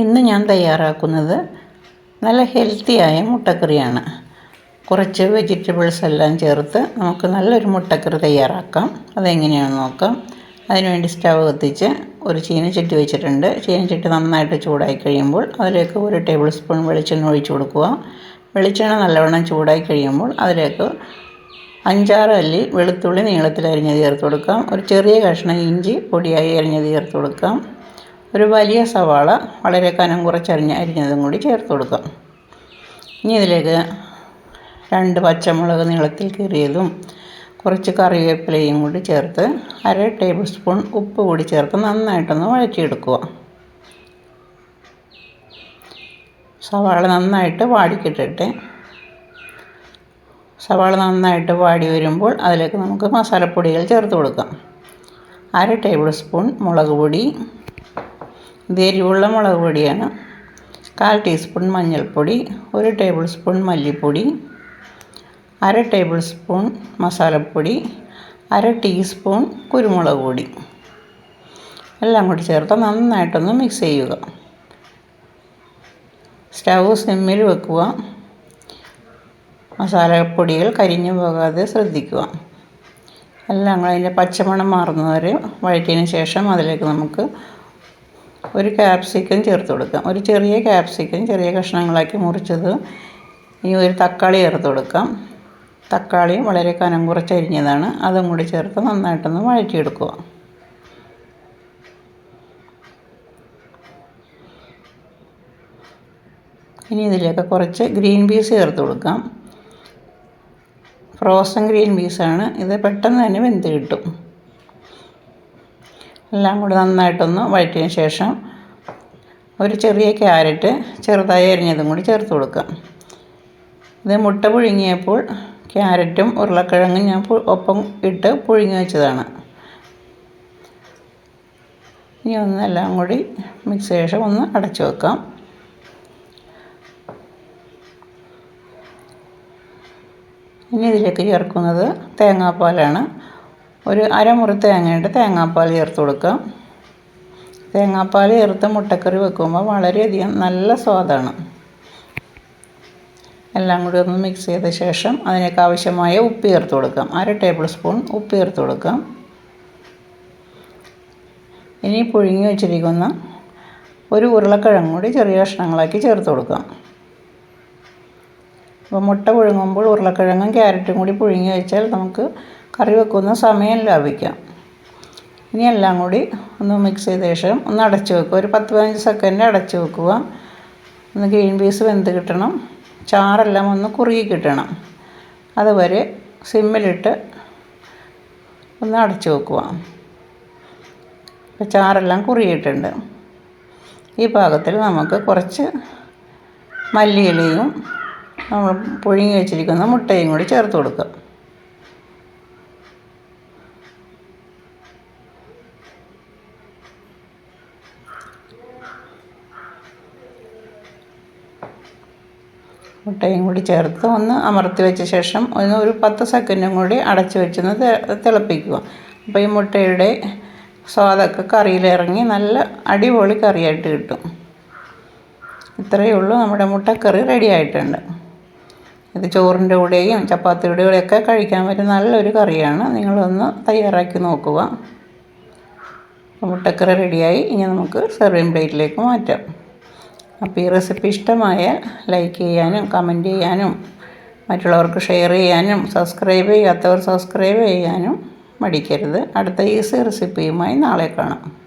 ഇന്ന് ഞാൻ തയ്യാറാക്കുന്നത് നല്ല ഹെൽത്തിയായ മുട്ടക്കറിയാണ്. കുറച്ച് വെജിറ്റബിൾസ് എല്ലാം ചേർത്ത് നമുക്ക് നല്ലൊരു മുട്ടക്കറി തയ്യാറാക്കാം. അതെങ്ങനെയാണെന്ന് നോക്കാം. അതിനുവേണ്ടി സ്റ്റവ് കത്തിച്ച് ഒരു ചീനച്ചട്ടി വെച്ചിട്ടുണ്ട്. ചീനച്ചട്ടി നന്നായിട്ട് ചൂടായി കഴിയുമ്പോൾ അതിലേക്ക് ഒരു ടേബിൾ സ്പൂൺ വെളിച്ചെണ്ണ ഒഴിച്ചു കൊടുക്കുക. വെളിച്ചെണ്ണ നല്ലവണ്ണം ചൂടായി കഴിയുമ്പോൾ അതിലേക്ക് അഞ്ചാറ് അല്ലി വെളുത്തുള്ളി നീളത്തിൽ അരിഞ്ഞത് ചേർത്ത് കൊടുക്കാം. ഒരു ചെറിയ കഷ്ണം ഇഞ്ചി പൊടിയായി അരിഞ്ഞത് ചേർത്ത് കൊടുക്കാം. ഒരു വലിയ സവാള വളരെ കനം കുറച്ചരിഞ്ഞ അരിഞ്ഞതും കൂടി ചേർത്ത് കൊടുക്കാം. ഇനി ഇതിലേക്ക് രണ്ട് പച്ചമുളക് നീളത്തിൽ കീറിയതും കുറച്ച് കറിവേപ്പിലയും കൂടി ചേർത്ത് അര ടേബിൾ സ്പൂൺ ഉപ്പ് കൂടി ചേർത്ത് നന്നായിട്ടൊന്ന് വഴറ്റിയെടുക്കുക. സവാള നന്നായിട്ട് വാടിക്കിട്ടിട്ട്. സവാള നന്നായിട്ട് വാടി വരുമ്പോൾ അതിലേക്ക് നമുക്ക് മസാലപ്പൊടികൾ ചേർത്ത് കൊടുക്കാം. അര ടേബിൾ സ്പൂൺ മുളക് പൊടി ഇത് എരിവുള്ള മുളക് പൊടിയാണ്. കാൽ ടീസ്പൂൺ മഞ്ഞൾപ്പൊടി ഒരു ടേബിൾ സ്പൂൺ മല്ലിപ്പൊടി അര ടേബിൾ സ്പൂൺ മസാലപ്പൊടി അര ടീസ്പൂൺ കുരുമുളക് പൊടി. എല്ലാം കൂടി ചേർത്ത് നന്നായിട്ടൊന്ന് മിക്സ് ചെയ്യുക. സ്റ്റവ് സിമ്മിൽ വെക്കുക. മസാലപ്പൊടികൾ കരിഞ്ഞു പോകാതെ ശ്രദ്ധിക്കുക. എല്ലാം കൂടെ അതിന്റെ പച്ചമണം മാറുന്നവരെ വഴറ്റിയതിന് ശേഷം അതിലേക്ക് നമുക്ക് ഒരു ക്യാപ്സിക്കം ചേർത്ത് കൊടുക്കാം. ഒരു ചെറിയ ക്യാപ്സിക്കം ചെറിയ കഷ്ണങ്ങളാക്കി മുറിച്ചത്. ഇനി ഒരു തക്കാളി ചേർത്ത് കൊടുക്കാം. തക്കാളി വളരെ കനം കുറച്ചരിഞ്ഞതാണ് അതും കൂടി ചേർത്ത് നന്നായിട്ടൊന്ന് വഴറ്റിയെടുക്കുക. ഇനി ഇതിലേക്ക് കുറച്ച് ഗ്രീൻ പീസ് ചേർത്ത് കൊടുക്കാം. ഫ്രോസൺ ഗ്രീൻ പീസാണ്. ഇത് പെട്ടെന്ന് തന്നെ വെന്ത് കിട്ടും. എല്ലാം കൂടി നന്നായിട്ടൊന്ന് വഴറ്റിയതിന് ശേഷം ഒരു ചെറിയ ക്യാരറ്റ് ചെറുതായി അരിഞ്ഞതും കൂടി ചേർത്ത് കൊടുക്കുക ഇത് മുട്ട പുഴുങ്ങിയപ്പോൾ ക്യാരറ്റും ഉരുളക്കിഴങ്ങും ഞാൻ ഒപ്പം ഇട്ട് പുഴുങ്ങി വെച്ചതാണ്. ഇനി ഒന്ന് എല്ലാം കൂടി മിക്സ് ശേഷം ഒന്ന് അടച്ചു വെക്കാം. ഇനി ഇതിലേക്ക് ചേർക്കുന്നത് തേങ്ങാപ്പാലാണ്. ഒരു അരമുറി തേങ്ങയുടെ തേങ്ങാപ്പാൽ ചേർത്ത് കൊടുക്കാം തേങ്ങാപ്പാൽ ചേർത്ത് മുട്ടക്കറി വെക്കുമ്പോൾ വളരെയധികം നല്ല സ്വാദാണ്. എല്ലാം കൂടി ഒന്ന് മിക്സ് ചെയ്ത ശേഷം അതിനേക്ക് ആവശ്യമായ ഉപ്പ് ചേർത്ത് കൊടുക്കാം. അര ടേബിൾ സ്പൂൺ ഉപ്പ് ചേർത്ത് കൊടുക്കാം. ഇനി പുഴുങ്ങി വെച്ചിരിക്കുന്ന ഒരു ഉരുളക്കിഴങ്ങ് കൂടി ചെറിയ കഷ്ണങ്ങളാക്കി ചേർത്ത് കൊടുക്കാം. അപ്പോൾ മുട്ട പുഴുങ്ങുമ്പോൾ ഉരുളക്കിഴങ്ങും ക്യാരറ്റും കൂടി പുഴുങ്ങി വെച്ചാൽ നമുക്ക് കറി വെക്കുന്ന സമയം ലാഭിക്കാം. ഇനി എല്ലാം കൂടി ഒന്ന് മിക്സ് ചെയ്ത ശേഷം ഒന്ന് അടച്ച് വെക്കുക. ഒരു പത്ത് പതിനഞ്ച് സെക്കൻഡ് അടച്ച് വെക്കുക. ഒന്ന് ഗ്രീൻ പീസ് വെന്ത് കിട്ടണം. ചാറെല്ലാം ഒന്ന് കുറുകി കിട്ടണം. അതുവരെ സിമ്മിലിട്ട് ഒന്ന് അടച്ച് വെക്കുക. അപ്പോൾ ചാറെല്ലാം കുറുകിയിട്ടുണ്ട്. ഈ പാകത്തിൽ നമുക്ക് കുറച്ച് മല്ലിയിലയും നമ്മൾ പുഴുങ്ങി വെച്ചിരിക്കുന്ന മുട്ടയും കൂടി ചേർത്ത് കൊടുക്കുക മുട്ടയും കൂടി ചേർത്ത് ഒന്ന് അമർത്തി വെച്ച ശേഷം ഒന്ന് ഒരു പത്ത് സെക്കൻഡും കൂടി അടച്ചു വെച്ചൊന്ന് തിളപ്പിക്കുക. അപ്പോൾ ഈ മുട്ടയുടെ സ്വാദൊക്കെ കറിയിലിറങ്ങി നല്ല അടിപൊളി കറിയായിട്ട് കിട്ടും. ഇത്രയേ ഉള്ളൂ. നമ്മുടെ മുട്ടക്കറി റെഡി ആയിട്ടുണ്ട്. ഇത് ചോറിന്റെ കൂടെയും ചപ്പാത്തിയുടെ കൂടെയൊക്കെ കഴിക്കാൻ പറ്റുന്ന നല്ലൊരു കറിയാണ്. നിങ്ങളൊന്ന് തയ്യാറാക്കി നോക്കുക. മുട്ടക്കറി റെഡിയായി ഇനി നമുക്ക് സെർവിങ് പ്ലേറ്റിലേക്ക് മാറ്റാം. അപ്പോൾ ഈ റെസിപ്പി ഇഷ്ടമായാൽ ലൈക്ക് ചെയ്യാനും കമന്റ് ചെയ്യാനും മറ്റുള്ളവർക്ക് ഷെയർ ചെയ്യാനും സബ്സ്ക്രൈബ് ചെയ്യാത്തവർ സബ്സ്ക്രൈബ് ചെയ്യാനും മടിക്കരുത്. അടുത്ത ഈസി റെസിപ്പിയുമായി നാളെ കാണാം.